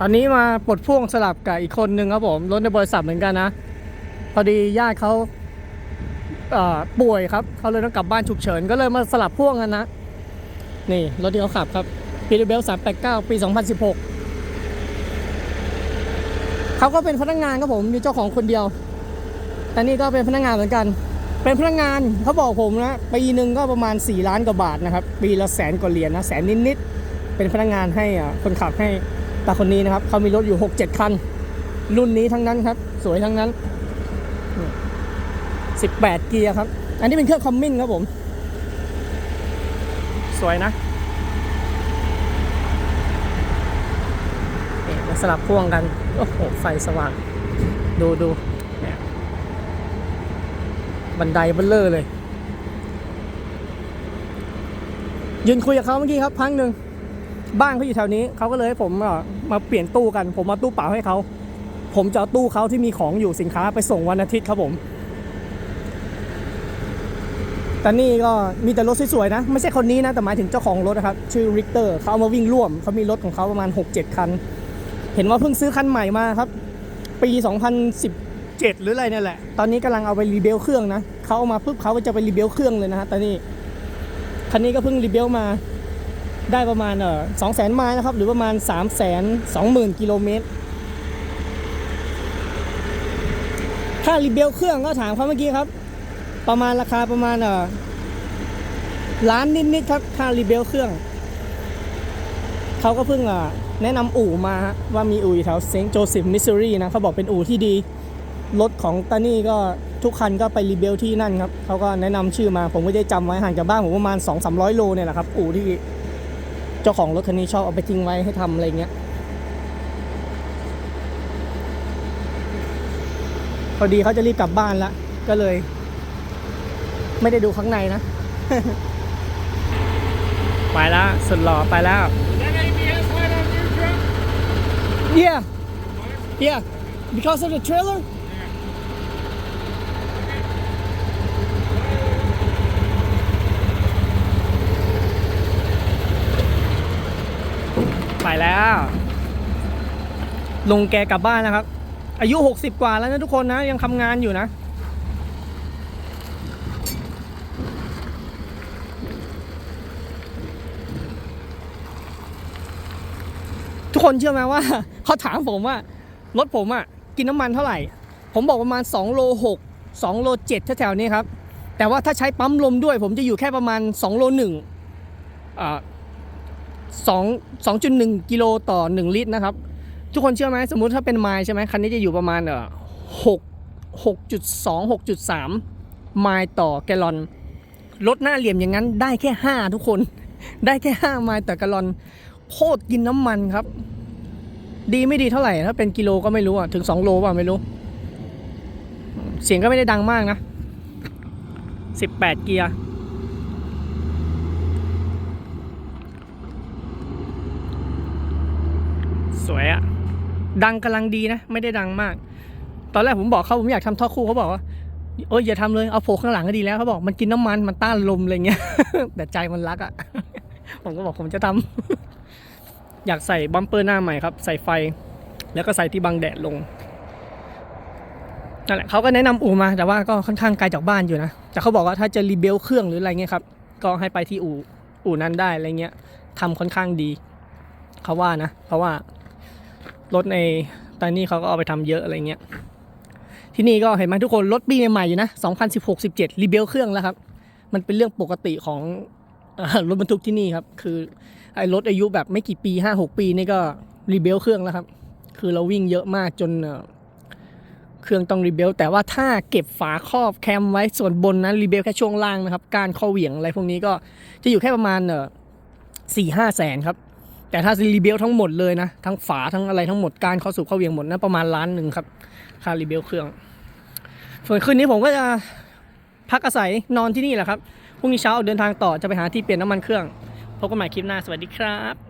ตอนนี้มาปลดพ่วงสลับกับอีกคนนึงครับผมรถในบริษัทเหมือนกันนะ พอดีญาติเขาป่วยครับเขาเลยต้องกลับบ้านฉุกเฉิน ก็เลยมาสลับพ่วงกันนะ นี่รถที่เขาขับครับพีเบล389ปี2016เขาก็เป็นพนักงานครับผมมีเจ้าของคนเดียวแต่นี่ก็เป็นพนักงานเหมือนกัน เป็นพนักงานเขาบอกผมนะปีหนึ่งก็ประมาณ 4 ล้านกว่าบาทนะครับ ปีละแสนกว่าเหรียญนะแสนนิดๆเป็นพนักงานให้คนขับให้ ตาคนนี้นะครับเขามีรถอยู่ 6-7 คัน รุ่นนี้ทั้งนั้นครับ สวยทั้งนั้น 18 เกียร์ครับ อันนี้เป็นเครื่องคอมมินครับผม สวยนะนี่มาสลับพ่วงกัน โอ้โห ไฟสว่าง ดูดูบันไดเบลเลอร์เลย ยืนคุยกับเขาเมื่อกี้ครับพังหนึ่ง บ้านเขาอยู่แถวนี้เขาก็เลยให้ผมมาเปลี่ยนตู้กัน ผมมาตู้เปล่าให้เขาผมจะเอาตู้เขาที่มีของอยู่สินค้าไปส่งวันอาทิตย์ครับผมแต่นี่ก็มีแต่รถสวยๆนะ ไม่ใช่คนนี้นะ แต่หมายถึงเจ้าของรถนะครับ ชื่อริกเตอร์เขาเอามาวิ่งร่วมเขามีรถของเขาประมาณ 6-7 คัน เห็นว่าเพิ่งซื้อคันใหม่มาครับ ปี 2017 หรืออะไรเนี่ยแหละ ตอนนี้กำลังเอาไปรีเบลเครื่องนะเขาเอามาปุ๊บเขาจะไปรีเบลเครื่องเลยนะฮะแต่นี่คันนี้ก็เพิ่งรีเบลมา ได้ประมาณเออสองแสนไมล์นะครับ หรือประมาณ3ามแสนสองหมื่นกิโลเมตรค่ารีเบลเครื่องก็ถามเขาเมื่อกี้ครับ ประมาณราคาประมาณเออล้านนิดๆครับค่ารีเบลเครื่องเขาก็เพิ่งอะแนะนำอู่มาว่ามีอู่อยู่แถวเซนต์โจเซฟมิสซูรีนะเขาบอกเป็นอู่ที่ดี รถของตานี่ก็ทุกคันก็ไปรีเบลที่นั่นครับเขาก็แนะนำชื่อมาผมก็ได้จำไว้ห่างจากบ้านผมประมาณ 2 3 0 0 โลเนี่ยแหละครับ อู่ที่ เจ้าของรถคันนี้ชอบเอาไปทิ้งไว้ให้ทำอะไรเงี้ย พอดีเขาจะรีบกลับบ้านละก็เลย ไม่ได้ดูข้างในนะ ไปแล้วสุดหล่อไปแล้ว That ABS light on your truck? Yeah. Yeah. Because of the trailer? แล้วลงแกกลับบ้านนะครับ อายุ 60 กว่าแล้วนะทุกคนนะ ยังทำงานอยู่นะทุกคนเชื่อไหมว่าเขาถามผมว่ารถผมอะกินน้ำมันเท่าไหร่ ผมบอกประมาณ2โล6 2โล7แถวๆนี้ครับ แต่ว่าถ้าใช้ปั๊มลมด้วย ผมจะอยู่แค่ประมาณ2โล1อ่า 2 2.1กิโลต่อ 1 ลิตรนะครับ ทุกคนเชื่อไหมสมมุติถ้าเป็นไมล์ใช่ไหมคันนี้จะอยู่ประมาณเอ่อ6 6.2 6.3ไมล์ต่อแกลลอนรถหน้าเหลี่ยมอย่างนั้นได้แค่ 5 ทุกคน ได้แค่ 5 ไมล์ต่อแกลลอนโคตรกินน้ำมันครับ ดีไม่ดีเท่าไหร่ถ้าเป็นกิโลก็ไม่รู้อะถึง 2 โลป่ะไม่รู้ เสียงก็ไม่ได้ดังมากนะ 18 เกียร์ สวยอะดังกำลังดีนะ ไม่ได้ดังมาก ตอนแรกผมบอกเขาผมอยากทำท่อคู่เขาบอกว่าโอ้ยอย่าทำเลยเอาโผล่ข้างหลังก็ดีแล้วเขาบอกมันกินน้ำมันมันต้านลมอะไรเงี้ย แต่ใจมันรักอะผมก็บอกผมจะทำอยากใส่บัมเปอร์หน้าใหม่ครับ ใส่ไฟ แล้วก็ใส่ที่บังแดดลงนั่นแหละเขาก็แนะนำอู่มาแต่ว่าก็ค่อนข้างไกลจากบ้านอยู่นะ แต่เขาบอกว่าถ้าจะรีเบลเครื่องหรืออะไรเงี้ยครับ ก็ให้ไปที่อู่อู่นั้นได้อะไรเงี้ยทำค่อนข้างดี เขาว่านะ เพราะว่า รถในตอนนี้เขาก็เอาไปทำเยอะอะไรเงี้ย ที่นี่ก็เห็นไหมทุกคนรถปีใหม่ๆอยู่นะ2016-17รีเบลเครื่องแล้วครับ มันเป็นเรื่องปกติของรถบรรทุกที่นี่ครับ คือไอ้รถอายุแบบไม่กี่ปีห้าหกปีนี่ก็รีเบลเครื่องแล้วครับ คือเราวิ่งเยอะมากจนเครื่องต้องรีเบลแต่ว่าถ้าเก็บฝาครอบแคมไว้ส่วนบนนั้นรีเบลแค่ช่วงล่างนะครับ การข้อเหวี่ยงอะไรพวกนี้ก็จะอยู่แค่ประมาณเออสี่ห้าแสนครับ แต่ถ้ารีเบลทั้งหมดเลยนะ ทั้งฝาทั้งอะไรทั้งหมดการเข้าสู่ข้อเวียงหมดนะประมาณล้านหนึ่งครับค่ารีเบลเครื่อง ส่วนคืนนี้ผมก็จะพักอาศัยนอนที่นี่แหละครับพรุ่งนี้เช้าเดินทางต่อจะไปหาที่เปลี่ยนน้ำมันเครื่องพบกันใหม่คลิปหน้าสวัสดีครับ